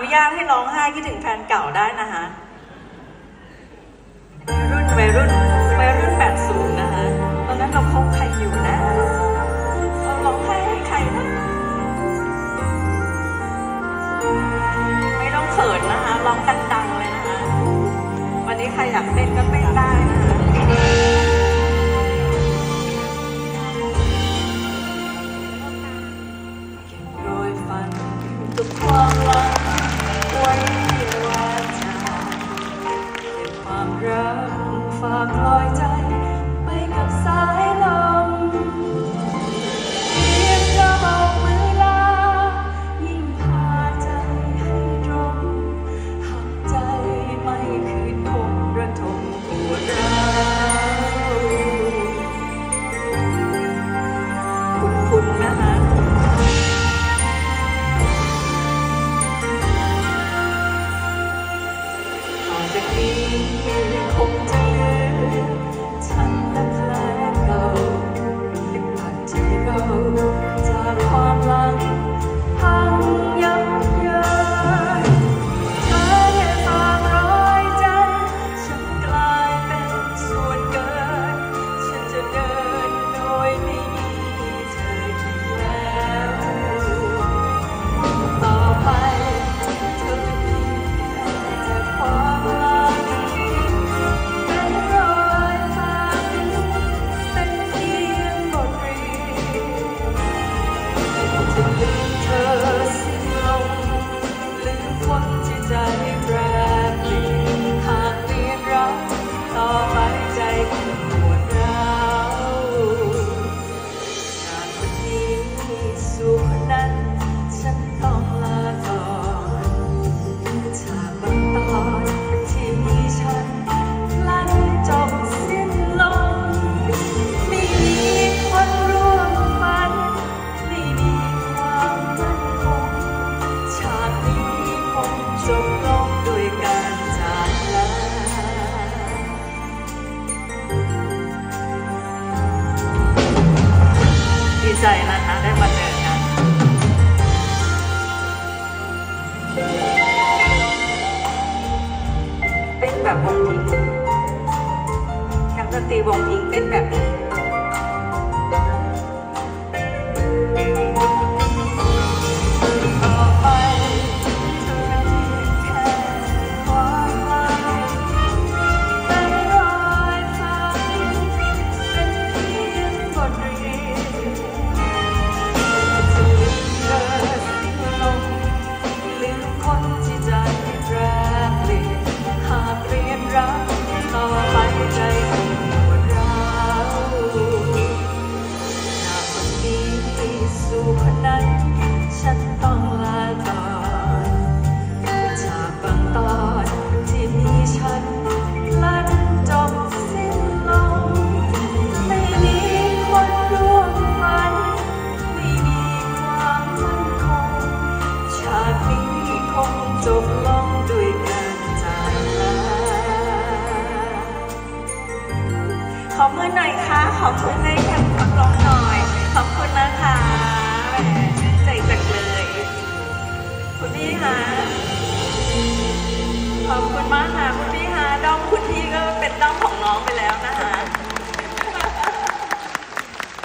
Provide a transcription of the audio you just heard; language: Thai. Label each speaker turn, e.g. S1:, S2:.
S1: นุญาตให้ร้องไห้คิดถึงแฟนเก่าได้นะฮะรุ่นวัรุ่นวัรุ่นแปดศูนย์นะคะตอนนั้นเราพบใครอยู่นะเราร้องไห้ให้ใครนะไม่ต้องเขินนะคะร้องดังๆเลยนะคะวันนี้ใครอยากเต้นก็เต้นได้นะคะากลอยใจไปกับสาย ใจนะคะได้มาเจอกันเป็นแบบวงพิงนักดนตรีวงพิงเป็นแบบนี้ ขอมือหน่อยค่ะ ขอบคุณให้ทางขัร้องหน่อย ขอบคุณนะคะใจจังเลย คุณพี่คะขอบคุณมากค่ะ คุณพี่คะด้อมคุณพี่ก็เป็นด้อมของน้องไปแล้ว